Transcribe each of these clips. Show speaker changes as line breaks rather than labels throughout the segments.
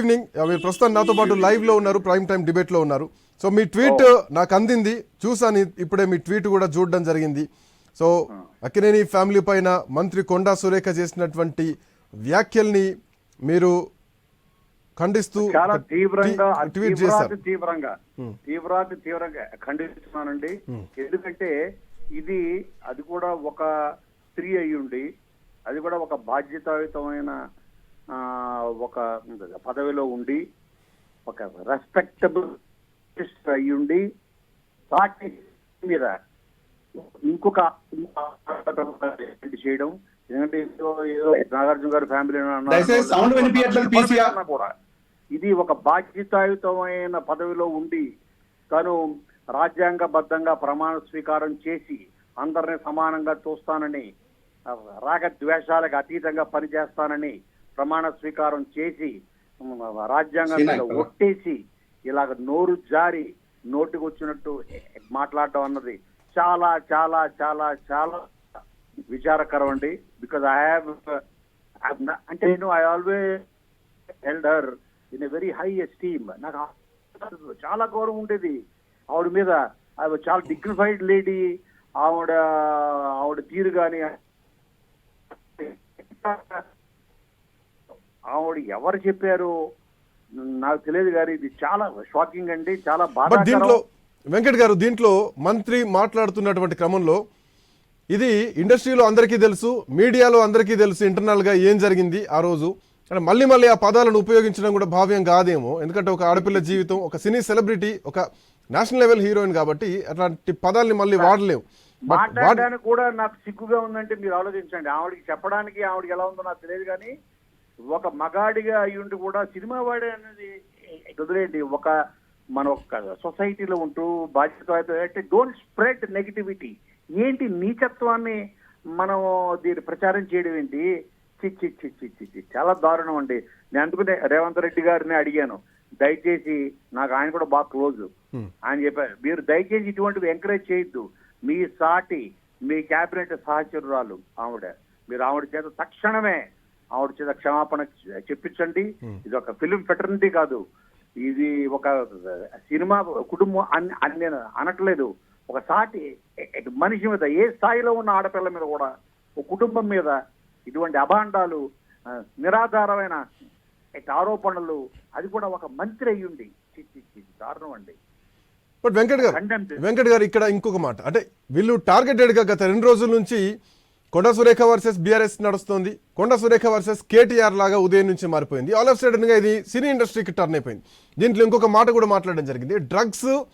Evening మీరు ప్రస్తుతం నాతో పాటు లైవ్లో ఉన్నారు ప్రైమ్ టైం డిబేట్లో ఉన్నారు. సో మీ ట్వీట్ నాకు అందింది. చూసాను ఇప్పుడే మీ ట్వీట్ కూడా చూడడం జరిగింది. సో అక్కినేని ఫ్యామిలీ పైన మంత్రి కొండా సురేఖ చేసినటువంటి వ్యాఖ్యల్ని మీరు ఖండిస్తూ
చాలా తీవ్రంగా
ట్వీ- ట్వీట్ చేశారు.
తీవ్రంగా తీవ్రాతి తీవ్రంగా ఖండిస్తున్నానండి. ఎందుకంటే ఇది అది కూడా ఒక స్త్రీ అయ్యుండి అది కూడా ఒక బాధ్యతాయుతమైన ఒక పదవిలో ఉండి ఒక రెస్పెక్టబుల్ అయ్యుండి సాటి మీద ఇంకొక చేయడం ఎందుకంటే ఏదో నాగార్జున గారి ఫ్యామిలీ. కూడా ఇది ఒక బాధ్యతాయుతమైన పదవిలో ఉండి తను రాజ్యాంగబద్ధంగా ప్రమాణ స్వీకారం చేసి అందరిని సమానంగా చూస్తానని రాగద్వేషాలకు అతీతంగా పనిచేస్తానని ప్రమాణ స్వీకారం చేసి రాజ్యాంగం మీద ఒట్టేసి ఇలాగ నోరు జారి నోటికి వచ్చినట్టు మాట్లాడడం అన్నది చాలా చాలా చాలా చాలా విచారకరం అండి. బికాజ్ ఐ హ్యావ్ అంటే నేను I always elder in a very high esteem నాకు చాలా గౌరవం ఉండేది. ఆవిడ మీద ఆవిడ చాలా డిగ్నిఫైడ్ లేడీ ఆవిడ ఆవిడ తీరు కానీ ఎవరు చెప్పారు? నాకు తెలియదు కానీ ఇది చాలా షాకింగ్ అండి చాలా
బట్ దీంట్లో వెంకట్ గారు దీంట్లో మంత్రి మాట్లాడుతున్నటువంటి క్రమంలో ఇది ఇండస్ట్రీలో అందరికీ తెలుసు మీడియాలో అందరికీ తెలుసు ఇంటర్నల్గా ఏం జరిగింది ఆ రోజు. అంటే మళ్ళీ మళ్ళీ ఆ పదాలను ఉపయోగించడం కూడా భావ్యం కాదేమో. ఎందుకంటే ఒక ఆడపిల్ల జీవితం ఒక సినీ సెలబ్రిటీ ఒక నేషనల్ లెవెల్ హీరోయిన్ కాబట్టి అట్లాంటి పదాల్ని మళ్ళీ వాడలేము
మాట్లాడడానికి కూడా నాకు సిగ్గుగా ఉందంటే మీరు ఆలోచించండి. ఆవిడకి చెప్పడానికి ఆవిడకి ఎలా ఉందో నాకు తెలియదు కానీ ఒక మగాడిగా అయ్యుండి కూడా సినిమా వాడే అనేది వదిలేండి ఒక మన ఒక సొసైటీలో ఉంటూ బాధ్యత అంటే డోంట్ స్ప్రెడ్ నెగిటివిటీ. ఏంటి నీచత్వాన్ని మనం దీన్ని ప్రచారం చేయడం ఏంటి? చి చి చి చి చి చి. చాలా దారుణం అండి. నేను అందుకనే రేవంత్ రెడ్డి గారిని అడిగాను. దయచేసి నాకు ఆయన కూడా బాగా క్లోజ్. ఆయన చెప్పారు మీరు దయచేసి ఇటువంటివి ఎంకరేజ్ చేయొద్దు. మీ సాటి మీ క్యాబినెట్ సహచరురాలు ఆవిడ. మీరు ఆవిడ చేత తక్షణమే ఆవిడ చేత క్షమాపణ చెప్పించండి. ఇది ఒక ఫిలిం ఫెటర్నిటీ కాదు. ఇది ఒక సినిమా కుటుంబం అన్ని నేను అనట్లేదు. ఒక సాటి మనిషి మీద ఏ స్థాయిలో ఉన్న ఆడపిల్ల మీద కూడా ఒక కుటుంబం మీద ఇటువంటి అభాండాలు నిరాధారమైన ఆరోపణలు అది కూడా ఒక మంత్రి అయ్యుండి. చి, చి, చి, దారుణం అండి.
బట్ వెంకట్ గారు. వెంకట్ గారు ఇక్కడ ఇంకొక మాట. అంటే వీళ్ళు టార్గెటెడ్గా గత రెండు రోజుల నుంచి కొండ సురేఖ వర్సెస్ బీఆర్ఎస్ నడుస్తుంది. కొండ సురేఖ వర్సెస్ కేటీఆర్ లాగా ఉదయం నుంచి మారిపోయింది. ఆల్ ఆఫ్ సడన్గా ఇది సినీ ఇండస్ట్రీకి టర్న్ అయిపోయింది. దీంట్లో ఇంకొక మాట కూడా మాట్లాడడం జరిగింది. డ్రగ్స్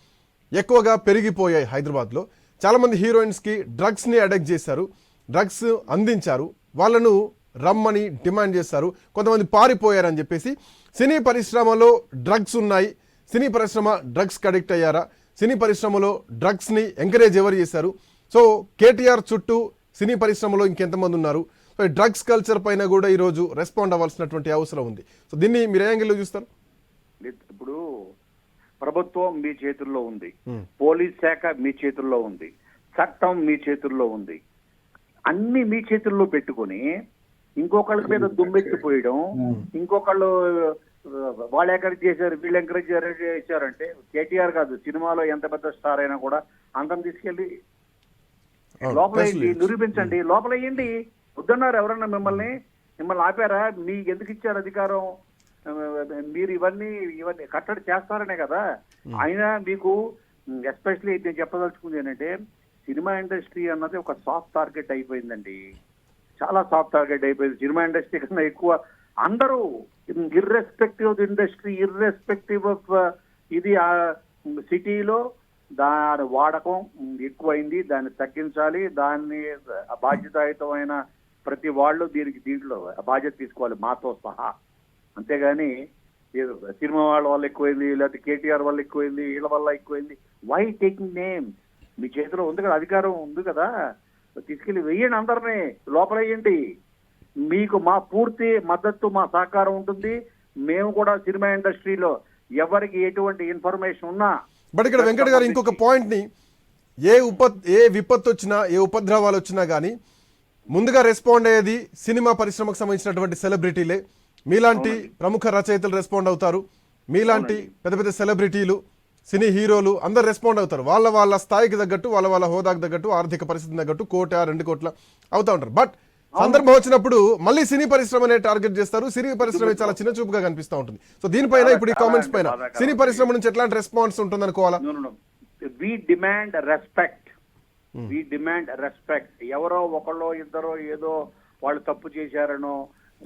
ఎక్కువగా పెరిగిపోయాయి హైదరాబాద్లో. చాలామంది హీరోయిన్స్కి డ్రగ్స్ని అడక్ట్ చేశారు. డ్రగ్స్ అందించారు. వాళ్ళను రమ్మని డిమాండ్ చేస్తారు కొంతమంది పారిపోయారని చెప్పేసి సినీ పరిశ్రమలో డ్రగ్స్ ఉన్నాయి. సినీ పరిశ్రమ డ్రగ్స్కి అడిక్ట్ అయ్యారా? సినీ పరిశ్రమలో డ్రగ్స్ని ఎంకరేజ్ ఎవరు చేశారు? సో కేటీఆర్ చుట్టూ సినీ పరిశ్రమలో ఇంకెంతమంది ఉన్నారు? సో డ్రగ్స్ కల్చర్ పైన కూడా ఈరోజు రెస్పాండ్ అవ్వాల్సినటువంటి అవసరం ఉంది. సో దీన్ని మీరు ఏ యాంగిల్లో చూస్తారు?
ఇప్పుడు ప్రభుత్వం మీ చేతుల్లో ఉంది. పోలీస్ శాఖ మీ చేతుల్లో ఉంది. చట్టం మీ చేతుల్లో ఉంది. అన్ని మీ చేతుల్లో పెట్టుకొని ఇంకొకళ్ళ మీద దుమ్మెత్తిపోయడం ఇంకొకళ్ళు వాళ్ళు ఎంకరేజ్ చేశారు వీళ్ళు ఎంకరేజ్ చేశారంటే కేటీఆర్ కాదు సినిమాలో ఎంత పెద్ద స్టార్ అయినా కూడా అందరం
తీసుకెళ్ళి
లోపల. నిరూపించండి. లోపల వేయండి వద్దన్నారు ఎవరన్నా మిమ్మల్ని? మిమ్మల్ని ఆపారా? మీకు ఎందుకు ఇచ్చారు అధికారం? మీరు ఇవన్నీ ఇవన్నీ కట్టడి చేస్తారనే కదా. అయినా మీకు ఎస్పెషల్లీ నేను చెప్పదలుచుకుంది ఏంటంటే సినిమా ఇండస్ట్రీ అన్నది ఒక సాఫ్ట్ టార్గెట్ అయిపోయిందండి. చాలా సాఫ్ట్ టార్గెట్ అయిపోయింది. సినిమా ఇండస్ట్రీ కన్నా ఎక్కువ అందరూ irrespective of industry irrespective of ఇది ఆ సిటీలో దాని వాడకం ఎక్కువైంది దాన్ని తగ్గించాలి దాన్ని బాధ్యతాయుతమైన ప్రతి వాళ్ళు దీనికి దీంట్లో బాధ్యత తీసుకోవాలి మాతో సహా. అంతేగాని సినిమా వాళ్ళ వల్ల ఎక్కువైంది లేకపోతే కేటీఆర్ వల్ల ఎక్కువైంది వీళ్ళ వల్ల ఎక్కువైంది. వై టేకింగ్ నేమ్ మీ చేతిలో ఉంది కదా అధికారం ఉంది కదా. తీసుకెళ్ళి వెయ్యండి అందరినీ లోపల వేయండి మీకు మా పూర్తి మద్దతు మా సహకారం ఉంటుంది. మేము కూడా సినిమా ఇండస్ట్రీలో ఎవరికి ఎటువంటి ఇన్ఫర్మేషన్ ఉన్నా
బట్ ఇక్కడ వెంకట్ గారు ఇంకొక పాయింట్ని ఏ ఉప ఏ విపత్తు వచ్చినా ఏ ఉపద్రవాలు వచ్చినా కానీ ముందుగా రెస్పాండ్ అయ్యేది సినిమా పరిశ్రమకు సంబంధించినటువంటి సెలబ్రిటీలే మీలాంటి ప్రముఖ రచయితలు రెస్పాండ్ అవుతారు. మీలాంటి పెద్ద పెద్ద సెలబ్రిటీలు సినీ హీరోలు అందరు రెస్పాండ్ అవుతారు. వాళ్ళ వాళ్ళ స్థాయికి తగ్గట్టు వాళ్ళ వాళ్ళ హోదాకు తగ్గట్టు ఆర్థిక పరిస్థితి తగ్గట్టు కోట రెండు కోట్ల అవుతా ఉంటారు. బట్ సందర్భం వచ్చినప్పుడు మళ్ళీ సినీ పరిశ్రమనే టార్గెట్ చేస్తారు. సినీ పరిశ్రమ చాలా చిన్న చూపుగా కనిపిస్తూ ఉంటుంది. సో దీనిపైన ఇప్పుడు ఈ కామెంట్స్ పైన. సినీ పరిశ్రమ నుంచి ఎట్లాంటి రెస్పాన్స్ ఉంటుంది అనుకోవాలా
we demand respect we demand respect ఎవరో ఒకళ్ళో ఇద్దరో ఏదో వాళ్ళు తప్పు చేశారనో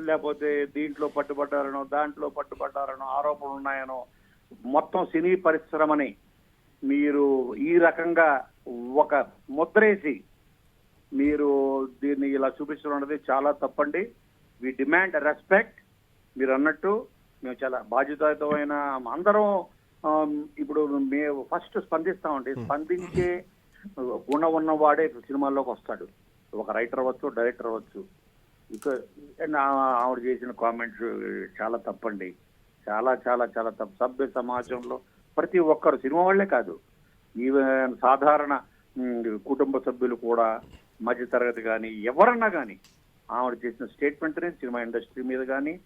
లేకపోతే దీంట్లో పట్టుబడ్డారనో దాంట్లో పట్టుబడ్డారనో ఆరోపణలు ఉన్నాయనో మొత్తం సినీ పరిశ్రమని మీరు ఈ రకంగా ఒక ముద్రేసి మీరు దీన్ని ఇలా చూపించడం అనేది చాలా తప్పండి. వి డిమాండ్ రెస్పెక్ట్ మీరు అన్నట్టు మేము చాలా బాధ్యతాయుతమైన అందరం ఇప్పుడు మేము ఫస్ట్ స్పందిస్తామండి స్పందించే గుణం ఉన్నవాడే సినిమాల్లోకి వస్తాడు. ఒక రైటర్ అవ్వచ్చు డైరెక్టర్ అవ్వచ్చు. ఇక నా ఆవిడ చేసిన కామెంట్స్ చాలా తప్పండి. చాలా చాలా చాలా తప్పు సభ్య సమాజంలో ప్రతి ఒక్కరు సినిమా వాళ్ళే కాదు. ఈవెన్ సాధారణ కుటుంబ సభ్యులు కూడా మధ్య తరగతి కానీ ఎవరన్నా కానీ ఆవిడ చేసిన స్టేట్మెంట్ సినిమా ఇండస్ట్రీ మీద కానీ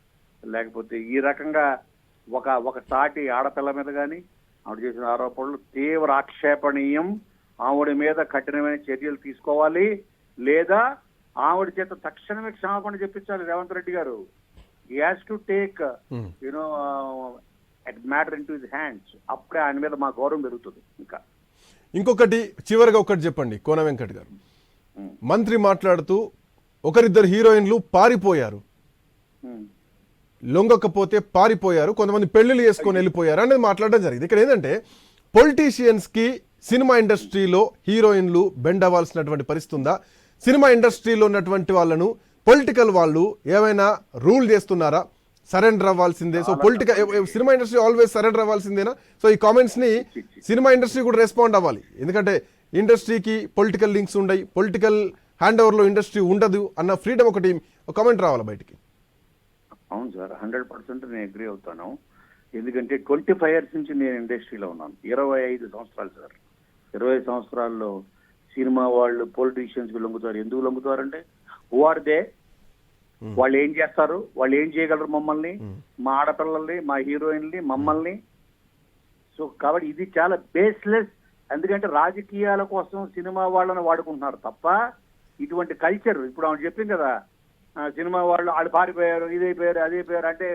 లేకపోతే ఈ రకంగా ఒక ఒక సాటి ఆడపిల్ల మీద కానీ ఆవిడ చేసిన ఆరోపణలు తీవ్ర ఆక్షేపణీయం. ఆవిడ మీద కఠినమైన చర్యలు తీసుకోవాలి. లేదా ఆవిడ చేత తక్షణమే క్షమాపణ చెప్పించాలి రేవంత్ రెడ్డి గారు. ఈ has to take. You know matter into his hands అప్పుడే ఆయన మీద మా గౌరవం పెరుగుతుంది ఇంకా.
ఇంకొకటి చివరిగా ఒకటి చెప్పండి కోన వెంకట్ గారు. మంత్రి మాట్లాడుతూ ఒకరిద్దరు హీరోయిన్లు పారిపోయారు. లొంగకపోతే పారిపోయారు కొంతమంది పెళ్ళిళ్ళు చేసుకొని వెళ్ళిపోయారు అనేది మాట్లాడడం జరిగింది. ఇక్కడ ఏంటంటే పొలిటీషియన్స్కి సినిమా ఇండస్ట్రీలో హీరోయిన్లు బెండ్ అవ్వాల్సినటువంటి పరిస్థితి ఉందా? సినిమా ఇండస్ట్రీలో ఉన్నటువంటి వాళ్ళను పొలిటికల్ వాళ్ళు ఏమైనా రూల్ చేస్తున్నారా? సరెండర్ అవ్వాల్సిందే. So political cinema industry always surrender అవ్వాల్సిందేనా? So ఈ కామెంట్స్ని సినిమా ఇండస్ట్రీ కూడా రెస్పాండ్ అవ్వాలి. ఎందుకంటే ఇండస్ట్రీకి పొలిటికల్ లింక్స్ ఉండయి పొలిటికల్ హ్యాండ్ ఓవర్లో ఇండస్ట్రీ ఉండదు అన్న ఫ్రీడమ్ ఒకటి ఒక కామెంట్ రావాలి బయటికి?
అవును సార్ హండ్రెడ్ పర్సెంట్ నేను అగ్రి అవుతాను. ఎందుకంటే ట్వంటీ ఫైవ్ ఇయర్స్ నుంచి నేను ఇండస్ట్రీలో ఉన్నాను. ఇరవై ఐదు సంవత్సరాలు సార్. ఇరవై ఐదు సంవత్సరాల్లో సినిమా వాళ్ళు పొలిటీషియన్స్కి లొంగుతారు. ఎందుకు లొంగుతారంటే హూ ఆర్ దే వాళ్ళు ఏం చేస్తారు? వాళ్ళు ఏం చేయగలరు మమ్మల్ని? మా ఆడపిల్లల్ని మా హీరోయిన్లు మమ్మల్ని? సో కాబట్టి ఇది చాలా బేస్లెస్ ఎందుకంటే రాజకీయాల కోసం సినిమా వాళ్ళని వాడుకుంటున్నారు తప్ప ఇటువంటి కల్చర్ ఇప్పుడు ఆమె చెప్పింది కదా సినిమా వాళ్ళు వాళ్ళు పారిపోయారు ఇదైపోయారు అదైపోయారు అంటే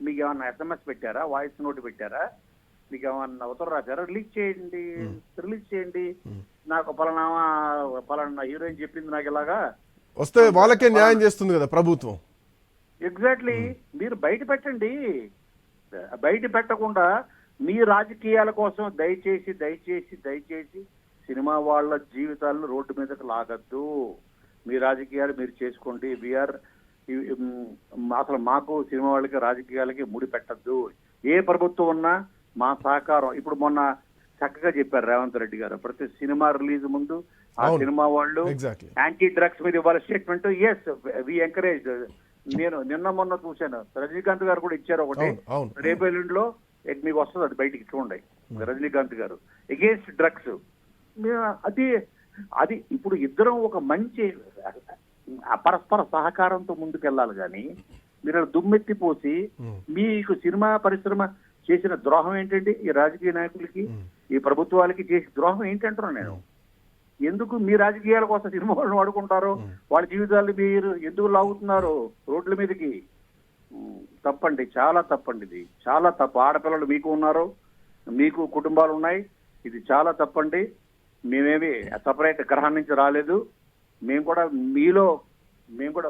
మీకు ఏమన్నా ఎస్ఎంఎస్ పెట్టారా వాయిస్ నోట్ పెట్టారా? మీకు ఏమన్నా ఉత్తరం రాశారా? రిలీజ్ చేయండి రిలీజ్ చేయండి. నాకు పలానా పలానా హీరోయిన్ చెప్పింది నాకు ఇలాగా.
వస్తే వాళ్ళకే న్యాయం చేస్తుంది కదా ప్రభుత్వం.
ఎగ్జాక్ట్లీ మీరు బయట పెట్టండి. బయట పెట్టకుండా మీ రాజకీయాల కోసం దయచేసి దయచేసి దయచేసి సినిమా వాళ్ళ జీవితాలను రోడ్డు మీదకి లాగద్దు. మీ రాజకీయాలు మీరు చేసుకోండి. వీఆర్ అసలు మాకు సినిమా వాళ్ళకి రాజకీయాలకి ముడి పెట్టద్దు. ఏ ప్రభుత్వం ఉన్నా మా సహకారం. ఇప్పుడు మొన్న చక్కగా చెప్పారు రేవంత్ రెడ్డి గారు. ప్రతి సినిమా రిలీజ్ ముందు ఆ. సినిమా వాళ్ళు యాంటీ డ్రగ్స్ మీద ఇవ్వాలి స్టేట్మెంట్ ఎస్ వి ఎంకరేజ్ నేను నిన్న మొన్న చూశాను. రజనీకాంత్ గారు కూడా ఇచ్చారు ఒకటి. రేపు ఎల్లుండిలో మీకు వస్తుంది అది బయటికి చూడండి. రజనీకాంత్ గారు. ఎగేన్స్ట్ డ్రగ్స్ అది అది ఇప్పుడు ఇద్దరం ఒక మంచి పరస్పర సహకారంతో ముందుకెళ్ళాలి కానీ మీరు దుమ్మెత్తిపోసి మీకు సినిమా పరిశ్రమ చేసిన ద్రోహం ఏంటండి? ఈ రాజకీయ నాయకులకి ఈ ప్రభుత్వాలకి చేసిన ద్రోహం ఏంటంటున్నాను నేను? ఎందుకు మీ రాజకీయాల కోసం సినిమా వాళ్ళని వాడుకుంటారు వాళ్ళ జీవితాలు మీరు ఎందుకు లాగుతున్నారు రోడ్ల మీదకి? తప్పండి చాలా తప్పండి ఇది. చాలా తప్పు. ఆడపిల్లలు మీకు ఉన్నారు మీకు కుటుంబాలు ఉన్నాయి. ఇది చాలా తప్పండి. మేమేమి సపరేట్ గ్రహం నుంచి రాలేదు. మేము కూడా మీలో మేము కూడా